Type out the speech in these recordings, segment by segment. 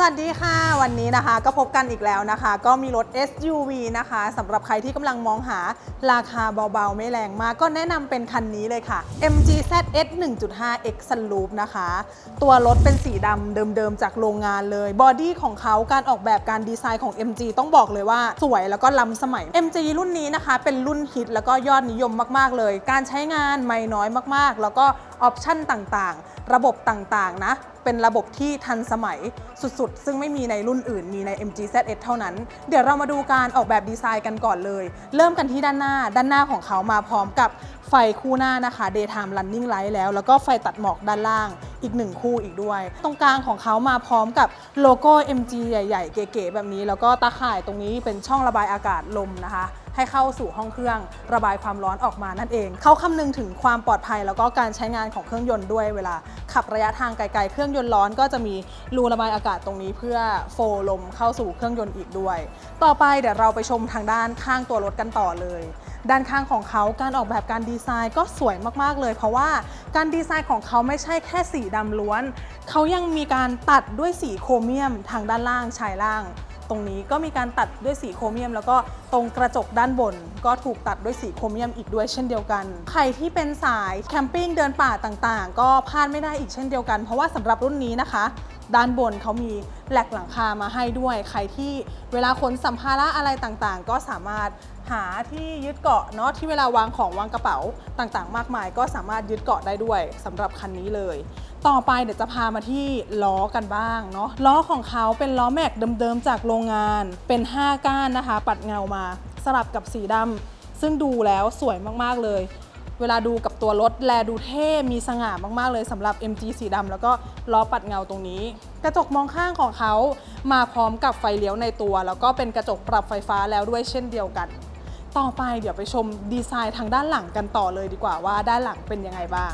สวัสดีค่ะ วันนี้นะคะก็พบกันอีกแล้วนะคะ ก็มีรถ SUV นะคะสำหรับใครที่กำลังมองหาราคาเบาๆ ไม่แรงมาก ก็แนะนำเป็นคันนี้เลยค่ะ MG ZS 1.5 X Sunroof นะคะ ตัวรถเป็นสีดำเดิมๆ จากโรงงานเลยบอดี้ของเขาการออกแบบการดีไซน์ของ MG ต้องบอกเลยว่าสวยแล้วก็ล้ำสมัย MG รุ่นนี้นะคะ เป็นรุ่นฮิตแล้วก็ยอดนิยมมากๆเลย การใช้งานไม่น้อยมากๆ แล้วก็ออปชั่นต่างๆ ระบบต่างๆนะ เป็นระบบที่ทันสมัยสุดๆ ซึ่งไม่มีในรุ่นอื่น มีใน MG ZS เท่านั้น เดี๋ยวเรามาดูการออกแบบดีไซน์กันก่อนเลย เริ่มกันที่ด้านหน้า ด้านหน้าของเขามาพร้อมกับไฟคู่หน้านะคะ Daytime Running Light แล้ว แล้วก็ไฟตัดหมอกด้านล่างอีกหนึ่งคู่อีกด้วย ตรงกลางของเขามาพร้อมกับโลโก้ MG ใหญ่ ๆ เก๋ๆแบบนี้ แล้วก็ตาข่ายตรงนี้เป็นช่องระบายอากาศลมนะคะ ให้เข้าสู่ห้องเครื่อง ระบายความร้อนออกมานั่นเอง เขาคำนึงถึงความปลอดภัยแล้วก็การใช้งานของเครื่องยนต์ด้วยเวลา ขับระยะทางไกลๆ เครื่องยนต์ร้อนก็จะมีรูระบายอากาศตรงนี้เพื่อโฟลมเข้าสู่เครื่องยนต์อีกด้วย ต่อไปเดี๋ยวเราไปชมทางด้านข้างตัวรถกันต่อเลยด้านข้างของเขาการออกแบบการดีไซน์ก็สวยมากๆเลย เพราะว่าการดีไซน์ของเขาไม่ใช่แค่สีดำล้วน เขายังมีการตัดด้วยสีโครเมียมทางด้านล่างชายล่าง ตรงนี้ก็มีการตัดด้วยสีโครเมียม แล้วก็ตรงกระจกด้านบน ก็ถูกตัดด้วยสีโครเมียมอีกด้วยเช่นเดียวกัน ใครที่เป็นสายแคมปิ้งเดินป่าต่างๆ ก็พลาดไม่ได้อีกเช่นเดียวกัน เพราะว่าสำหรับรุ่นนี้นะคะ ด้านบนเขามีแหลกหลังคามาให้ด้วย ใครที่เวลาขนสัมภาระอะไรต่างๆ ก็สามารถหาที่ยึดเกาะเนาะที่เวลาวางของวางกระเป๋าต่างๆ มากมาย ก็สามารถยึดเกาะได้ด้วยสำหรับคันนี้เลย ต่อไปเดี๋ยวจะพามาที่ล้อกันบ้างเนาะล้อของเขาเป็นล้อแม็กเดิมๆจากโรงงานเป็น 5 ก้านนะคะ ปัดเงามาสลับกับสีดำซึ่งดูแล้วสวยมากๆเลย เวลาดูกับตัวรถแลดูเท่มีสง่ามากๆเลยสำหรับ MG สีดำแล้วก็ล้อปัดเงาตรงนี้ กระจกมองข้างของเขามาพร้อมกับไฟเลี้ยวในตัว แล้วก็เป็นกระจกปรับไฟฟ้าแล้วด้วยเช่นเดียวกัน ต่อไปเดี๋ยวไปชมดีไซน์ทางด้านหลังกันต่อเลยดีกว่าว่าด้านหลังเป็นยังไงบ้าง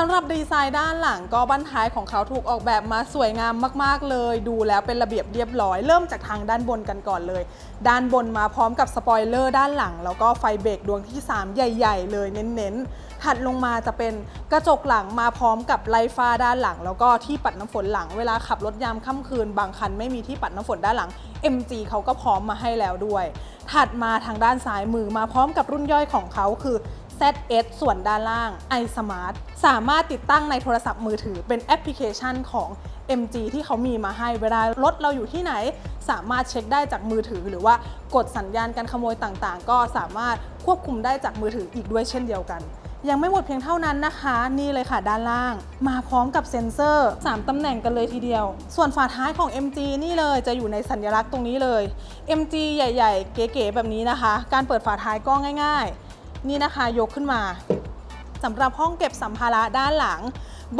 สำหรับดีไซน์ด้านหลังก็บั้นท้ายของเขาถูกออกแบบมาสวยงามมากๆเลย ดูแล้วเป็นระเบียบเรียบร้อย เริ่มจากทางด้านบนกันก่อนเลย ด้านบนมาพร้อมกับสปอยเลอร์ด้านหลัง แล้วก็ไฟเบรกดวงที่ 3 ใหญ่ ๆ เลยเน้นๆ ถัดลงมาจะเป็นกระจกหลังมาพร้อมกับไลฟ้าด้านหลัง แล้วก็ที่ปัดน้ำฝนหลัง เวลาขับรถยามค่ำคืน บางคันไม่มีที่ปัดน้ำฝนด้านหลัง MG เขาก็พร้อมมาให้แล้วด้วย ถัดมาทางด้านซ้ายมือมาพร้อมกับรุ่นย่อยของเขาคือ ZS ส่วนด้านล่าง iSmart สามารถติดตั้งในโทรศัพท์มือถือเป็นแอปพลิเคชันของ MG ที่เขามีมาให้เวลารถเราอยู่ที่ไหน สามารถเช็คได้จากมือถือ หรือว่ากดสัญญาณการขโมยต่างๆ ก็สามารถควบคุมได้จากมือถืออีกด้วยเช่นเดียวกัน ยังไม่หมดเพียงเท่านั้นนะคะ นี่เลยค่ะด้านล่าง มาพร้อมกับเซ็นเซอร์ 3 ตำแหน่งกันเลยทีเดียว ส่วนฝาท้ายของ MG นี่เลยจะอยู่ในสัญลักษณ์ตรงนี้เลย MG ใหญ่ ๆ เก๋ๆแบบนี้นะคะ การเปิดฝาท้ายก็ง่าย ๆ นี่นะคะยกขึ้นมาสำหรับห้องเก็บสัมภาระด้านหลัง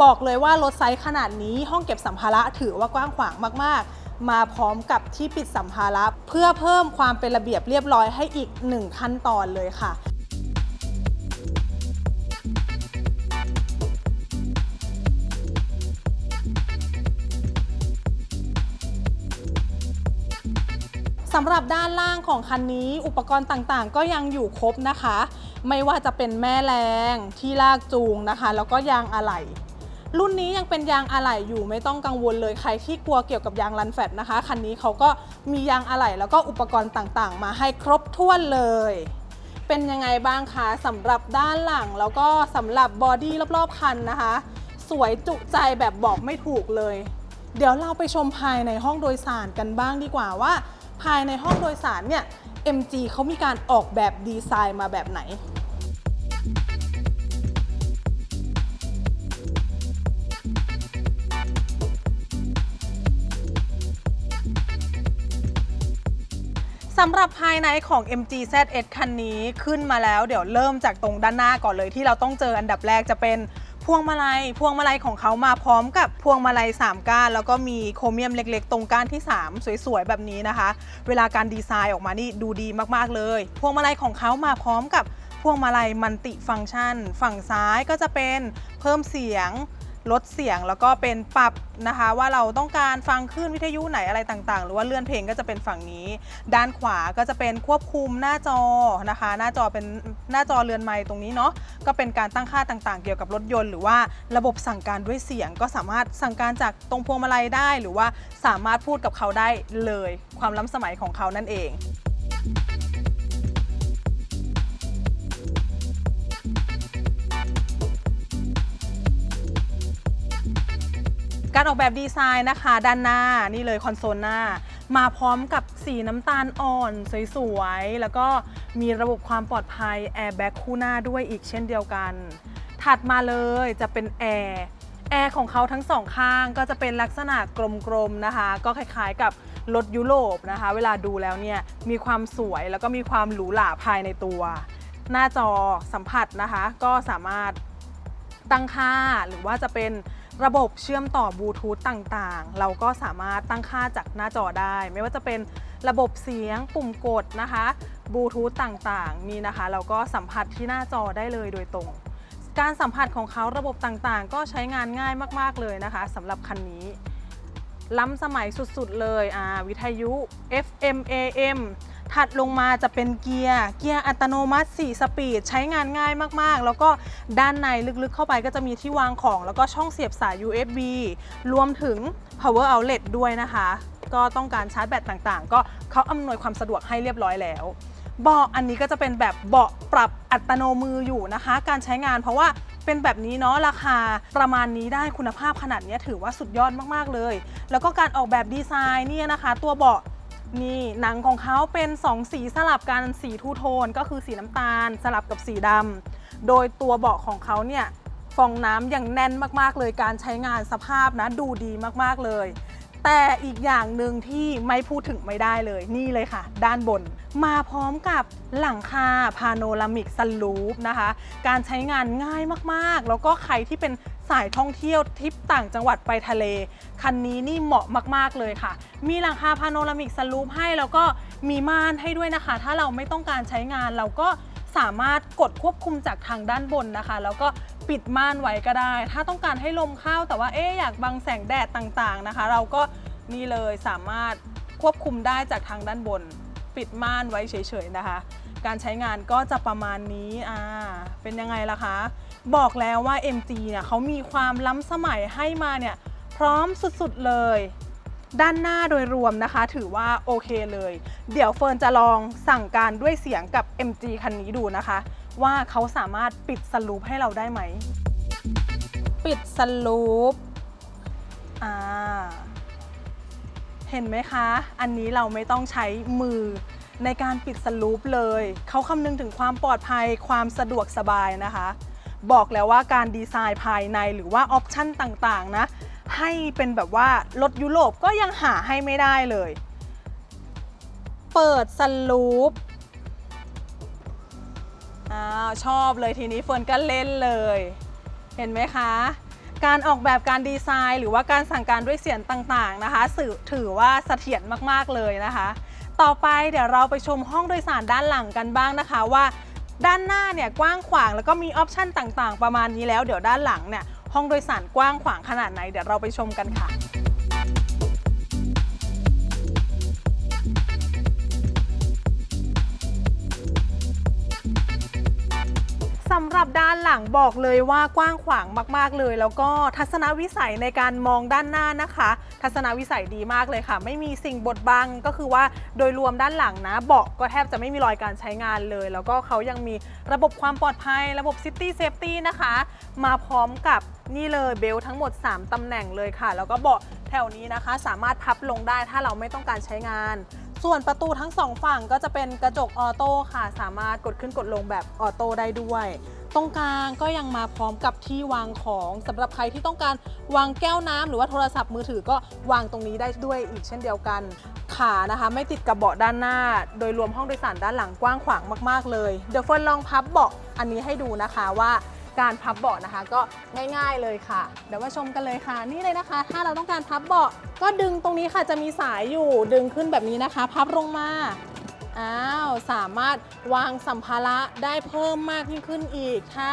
บอกเลยว่ารถไซส์ขนาดนี้ห้องเก็บสัมภาระถือว่ากว้างขวางมาก ๆ มาพร้อมกับที่ปิดสัมภาระ เพื่อเพิ่มความเป็นระเบียบเรียบร้อยให้อีกหนึ่งขั้นตอนเลยค่ะสำหรับด้านล่างของคันนี้อุปกรณ์ต่างๆ ก็ยังอยู่ครบนะคะ ไม่ว่าจะเป็นแม่แรงที่ลากจูงนะคะ แล้วก็ยางอะไหล่รุ่นนี้ยังเป็นยางอะไหล่อยู่ไม่ต้องกังวลเลยใครที่กลัวเกี่ยวกับยางรันแฟตนะคะคันนี้เขาก็มียางอะไหล่แล้วก็อุปกรณ์ต่างๆ มาให้ครบถ้วนเลย เป็นยังไงบ้างคะสำหรับด้านหลังแล้วก็สำหรับบอดี้รอบๆคันนะคะ สวยจุใจแบบบอกไม่ถูกเลย เดี๋ยวเราไปชมภายในห้องโดยสารกันบ้างดีกว่าว่า ภายในห้องโดยสารเนี่ย MG เขามีการออกแบบดีไซน์มาแบบไหน สำหรับภายในของ MG ZS คันนี้ขึ้นมาแล้วเดี๋ยวเริ่มจากตรงด้านหน้าก่อนเลยที่เราต้องเจออันดับแรกจะเป็นพวงมาลัย พวงมาลัยของเขามาพร้อมกับพวงมาลัย 3 ก้าน แล้วก็มีโครเมียมเล็กๆ ตรงก้านที่ 3 สวยๆ แบบนี้นะคะ เวลาการดีไซน์ออกมานี่ดูดีมากๆเลย พวงมาลัยของเขามาพร้อมกับพวงมาลัยมันติฟังก์ชัน ฝั่งซ้ายก็จะเป็นเพิ่มเสียง ลดเสียงแล้วก็เป็นปรับนะคะว่าเราต้องการฟังคลื่นวิทยุไหนอะไรต่างๆ หรือว่าเลื่อนเพลงก็จะเป็นฝั่งนี้ ด้านขวาก็จะเป็นควบคุมหน้าจอนะคะ หน้าจอเป็นหน้าจอเรือนไม้ตรงนี้เนาะก็เป็นการตั้งค่าต่างๆ เกี่ยวกับรถยนต์หรือว่าระบบสั่งการด้วยเสียงก็สามารถสั่งการจากตรงพวงมาลัยได้ หรือว่าสามารถพูดกับเขาได้เลย ความล้ำสมัยของเขานั่นเอง การออกแบบดีไซน์นะคะ ด้านหน้านี่เลยคอนโซลหน้า มาพร้อมกับสีน้ำตาลอ่อน สวยๆ แล้วก็มีระบบความปลอดภัยแอร์แบ็กคู่หน้าด้วยอีกเช่นเดียวกัน ถัดมาเลยจะเป็นแอร์แอร์ของเขาทั้งสองข้างก็จะเป็นลักษณะกลมๆนะคะ ก็คล้ายๆกับรถยุโรปนะคะ เวลาดูแล้วเนี่ยมีความสวยแล้วก็มีความหรูหราภายในตัว หน้าจอสัมผัสนะคะ ก็สามารถตั้งค่าหรือว่าจะเป็น ระบบเชื่อมต่อบลูทูธต่างๆ เราก็สามารถตั้งค่าจากหน้าจอได้ ไม่ว่าจะเป็นระบบเสียงปุ่มกดนะคะบลูทูธต่างๆนี่นะคะ เราก็สัมผัสที่หน้าจอได้เลยโดยตรง การสัมผัสของเขาระบบต่างๆ ก็ใช้งานง่ายมากๆเลยนะคะสำหรับคันนี้ ล้ำสมัยสุดๆเลยอ่าวิทยุ FM AM ถัดลงมาจะเป็นเกียร์ เกียร์อัตโนมัติ 4 สปีด ใช้งานง่ายมากๆ แล้วก็ด้านในลึกๆเข้าไปก็จะมีที่วางของ แล้วก็ช่องเสียบสาย USB รวมถึง power outlet ด้วยนะคะ ก็ต้องการชาร์จแบตต่างๆ ก็เขาอำนวยความสะดวกให้เรียบร้อยแล้วเบาะอันนี้ก็จะเป็นแบบเบาะปรับอัตโนมืออยู่นะคะ การใช้งานเพราะว่าเป็นแบบนี้เนาะราคาประมาณนี้ได้คุณภาพขนาดนี้ถือว่าสุดยอดมากๆเลย แล้วก็การออกแบบดีไซน์เนี่ยนะคะ ตัวเบาะ นี่หนังของเขาเป็น2สีสลับกันสีทูโทนก็คือสีน้ำตาลสลับกับสีดำโดยตัวเบาะของเขาเนี่ยฟองน้ำอย่างแน่นมากๆเลยการใช้งานสภาพนะดูดีมากๆเลย แต่อีกอย่างหนึ่งที่ไม่พูดถึงไม่ได้เลยนี่เลยค่ะ ด้านบน มาพร้อมกับหลังคาพาโนรามิกสลูปนะคะ การใช้งานง่ายมากๆ แล้วก็ใครที่เป็นสายท่องเที่ยวทริปต่างจังหวัดไปทะเล คันนี้นี่เหมาะมากๆเลยค่ะ มีหลังคาพาโนรามิกสลูปให้แล้วก็มีม่านให้ด้วยนะคะ ถ้าเราไม่ต้องการใช้งานเราก็ สามารถกดควบคุมจากทางด้านบนนะคะ แล้วก็ปิดม่านไว้ก็ได้ ถ้าต้องการให้ลมเข้าแต่ว่าเอ๊อยากบังแสงแดดต่างๆนะคะ เราก็นี่เลยสามารถควบคุมได้จากทางด้านบน ปิดม่านไว้เฉยๆนะคะ การใช้งานก็จะประมาณนี้อ่าเป็นยังไงล่ะคะ บอกแล้วว่า MG เนี่ยเขามีความล้ำสมัยให้มาเนี่ยพร้อมสุดๆเลย ด้านหน้าโดยรวมนะคะ ถือว่าโอเคเลย เดี๋ยวเฟิร์นจะลองสั่งการด้วยเสียงกับ MG คันนี้ดูนะคะ ว่าเขาสามารถปิดสลูปให้เราได้ไหม ปิดสลูปอ่าเห็นไหมคะ อันนี้เราไม่ต้องใช้มือในการปิดสลูปเลย เขาคำนึงถึงความปลอดภัยความสะดวกสบายนะคะ บอกแล้วว่าการดีไซน์ภายในหรือว่าออปชั่นต่างๆนะ ให้เป็นแบบว่ารถยุโรปก็ยังหาให้ไม่ได้เลย เปิดสลูปอ้าวชอบเลยทีนี้เฟิร์นก็เล่นเลย เห็นไหมคะ การออกแบบการดีไซน์ หรือว่าการสั่งการด้วยเสียงต่างๆนะคะ สื่อถือว่าเสถียรมากๆเลยนะคะ ต่อไปเดี๋ยวเราไปชมห้องโดยสารด้านหลังกันบ้างนะคะว่าด้านหน้าเนี่ยกว้างขวางแล้วก็มีออปชันต่างๆ ประมาณนี้แล้ว เดี๋ยวด้านหลังเนี่ย ห้องโดยสารกว้างขวางขนาดไหนเดี๋ยวเราไปชมกันค่ะ ด้านหลังบอกเลยว่ากว้างขวางมากๆเลย แล้วก็ทัศนวิสัยในการมองด้านหน้านะคะ ทัศนวิสัยดีมากเลยค่ะ ไม่มีสิ่งบดบังก็คือว่าโดยรวมด้านหลังนะเบาะก็แทบจะไม่มีรอยการใช้งานเลย แล้วก็เขายังมีระบบความปลอดภัย ระบบ City Safety นะคะ มาพร้อมกับนี่เลยเบลทั้งหมด 3ตำแหน่งเลยค่ะ แล้วก็เบาะแถวนี้นะคะ สามารถพับลงได้ถ้าเราไม่ต้องการใช้งาน ส่วนประตูทั้งสองฝั่งก็จะเป็นกระจกออโต้ค่ะ สามารถกดขึ้นกดลงแบบออโต้ได้ด้วย ตรงกลางก็ยังมาพร้อมกับที่วางของสำหรับใครที่ต้องการวางแก้วน้ำหรือว่าโทรศัพท์มือถือก็วางตรงนี้ได้ด้วยอีกเช่นเดียวกัน ขานะคะไม่ติดกับเบาะด้านหน้า โดยรวมห้องโดยสารด้านหลังกว้างขวางมาก ๆ เลย เดี๋ยวเฟิร์นลองพับเบาะอันนี้ให้ดูนะคะว่าการพับเบาะนะคะก็ง่าย ๆเลยค่ะ เดี๋ยวมาชมกันเลยค่ะ นี่เลยนะคะ ถ้าเราต้องการพับเบาะก็ดึงตรงนี้ค่ะจะมีสายอยู่ดึงขึ้นแบบนี้นะคะ พับลงมา อ้าวสามารถวางสัมภาระได้เพิ่มมากยิ่งขึ้นอีก ถ้า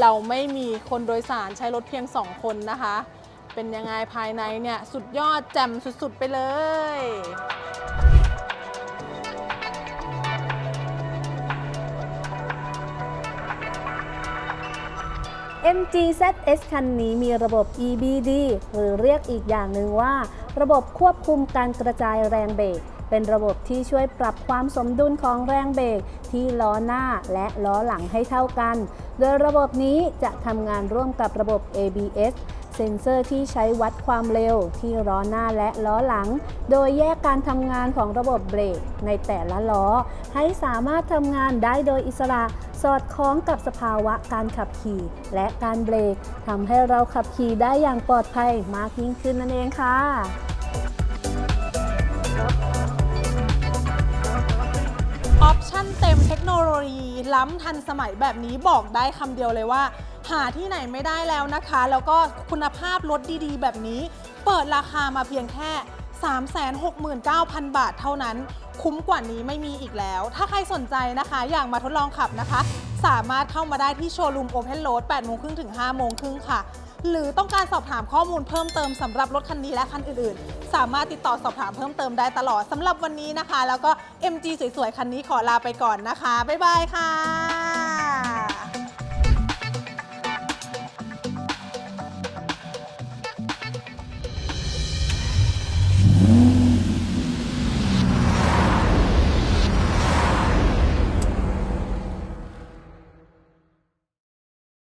เราไม่มีคนโดยสารใช้รถเพียง 2 คนนะคะ เป็นยังไงภายในเนี่ยสุดยอดแจ่มสุดๆไปเลย MG ZS คันนี้มีระบบ EBD หรือเรียกอีกอย่างหนึ่งว่า ระบบควบคุมการกระจายแรงเบรก เป็นระบบที่ช่วยปรับความสมดุลของแรงเบรกที่ล้อหน้าและล้อหลังให้เท่ากัน โดยระบบนี้จะทำงานร่วมกับระบบ ABS เซ็นเซอร์ที่ใช้วัดความเร็วที่ล้อหน้าและล้อหลัง โดยแยกการทำงานของระบบเบรกในแต่ละล้อ ให้สามารถทำงานได้โดยอิสระสอดคล้องกับสภาวะการขับขี่และการเบรกทำให้เราขับขี่ได้อย่างปลอดภัยมากยิ่งขึ้นนั่นเองค่ะ เต็มเทคโนโลยี ล้ำทันสมัยแบบนี้บอกได้คำเดียวเลยว่า หาที่ไหนไม่ได้แล้วนะคะ แล้วก็คุณภาพรถดีๆ แบบนี้ เปิดราคามาเพียงแค่ 369,000 บาทเท่านั้น คุ้มกว่านี้ไม่มีอีกแล้ว ถ้าใครสนใจนะคะ อยากมาทดลองขับนะคะ สามารถเข้ามาได้ที่โชว์รูม Open Road 8โมงครึ่งถึง5โมงครึ่งค่ะ หรือต้องการสอบถามข้อมูลเพิ่มเติมสำหรับรถคันนี้และคันอื่นๆ สามารถติดต่อสอบถามเพิ่มเติมได้ตลอดสำหรับวันนี้นะคะ แล้วก็ MG สวยๆ คันนี้ขอลาไปก่อนนะคะ บ๊ายบายค่ะ